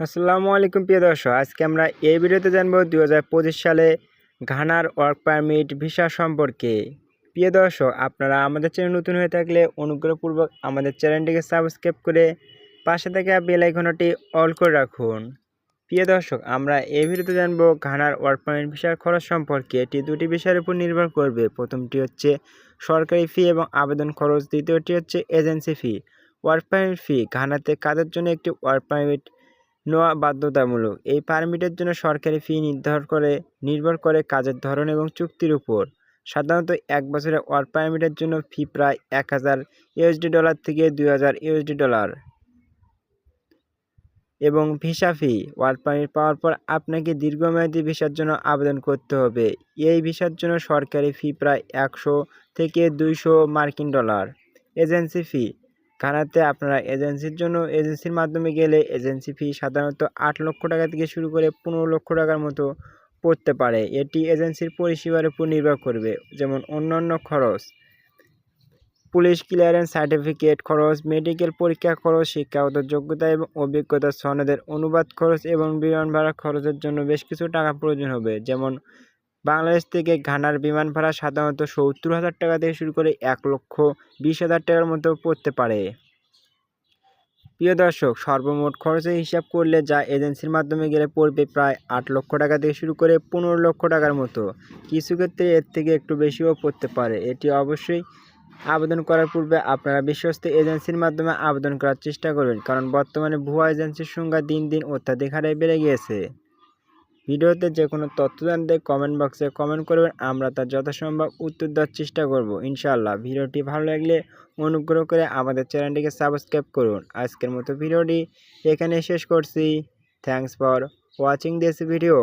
আসসালামু আলাইকুম, প্রিয় দর্শক। আজকে আমরা এই ভিডিওতে জানব দু হাজার পঁচিশ সালে ঘানার ওয়ার্ক পারমিট ভিসা সম্পর্কে। প্রিয় দর্শক, আপনারা আমাদের চ্যানেল নতুন হয়ে থাকলে অনুগ্রহপূর্বক আমাদের চ্যানেলটিকে সাবস্ক্রাইব করে পাশে থাকা বেল অল করে রাখুন। প্রিয় দর্শক, আমরা এই ভিডিওতে জানব ঘানার ওয়ার্ক পারমিট ভিসার খরচ সম্পর্কে। এটি দুটি বিষয়ের উপর নির্ভর করবে। প্রথমটি হচ্ছে সরকারি ফি এবং আবেদন খরচ। দ্বিতীয়টি হচ্ছে agency fee. Work permit fee ঘানাতে কাজের জন্য একটি ওয়ার্ক পারমিট নেওয়া বাধ্যতামূলক। এই পারমিটের জন্য সরকারি ফি নির্ধারণ করে, নির্ভর করে কাজের ধরন এবং চুক্তির উপর। সাধারণত এক বছরের ওয়ার্ক পারমিটের জন্য ফি প্রায় এক হাজার ইউএসডি ডলার থেকে দুই হাজার ইউএসডি ডলার। এবং ভিসা ফি ওয়ার্ক পারমিট পাওয়ার পর আপনাকে দীর্ঘমেয়াদী ভিসার জন্য আবেদন করতে হবে। এই ভিসার জন্য সরকারি ফি প্রায় একশো থেকে দুইশো মার্কিন ডলার। এজেন্সি ফি ঘানাতে আপনারা এজেন্সির জন্য এজেন্সির মাধ্যমে গেলে এজেন্সি ফি সাধারণত আট লক্ষ টাকা থেকে শুরু করে পনেরো লক্ষ টাকার মতো পড়তে পারে। এটি এজেন্সির পরিষেবার উপর নির্ভর করবে, যেমন অন্যান্য খরচ। পুলিশ ক্লিয়ারেন্স সার্টিফিকেট খরচ, মেডিকেল পরীক্ষা খরচ শিক্ষাগত যোগ্যতা এবং অভিজ্ঞতা সনদের অনুবাদ খরচ এবং বিমান ভাড়া খরচের জন্য বেশ কিছু টাকা প্রয়োজন হবে, যেমন বাংলাদেশ থেকে ঘানার বিমান ভাড়া সাধারণত সত্তর হাজার টাকা থেকে শুরু করে এক লক্ষ বিশ হাজার টাকার মতো পড়তে পারে। প্রিয় দর্শক, সর্বমোট খরচের হিসাব করলে যা এজেন্সির মাধ্যমে গেলে পড়বে প্রায় আট লক্ষ টাকা থেকে শুরু করে পনেরো লক্ষ টাকার মতো। কিছু ক্ষেত্রে এর থেকে একটু বেশিও পড়তে পারে। এটি অবশ্যই আবেদন করার পূর্বে আপনারা বিশ্বস্ত এজেন্সির মাধ্যমে আবেদন করার চেষ্টা করবেন, কারণ বর্তমানে ভুয়া এজেন্সির সংখ্যা দিন দিন অত্যাধিক হারে বেড়ে গিয়েছে। ভিডিওতে যে কোনো তথ্য জানতে কমেন্ট বক্সে কমেন্ট করবেন। আমরা তার যথাসম্ভব উত্তর দেওয়ার চেষ্টা করব। ইনশাআল্লাহ ভিডিওটি ভালো লাগলে অনুগ্রহ করে আমাদের চ্যানেলটিকে সাবস্ক্রাইব করুন। আজকের মতো ভিডিওটি এখানে শেষ করছি। Thanks for watching this video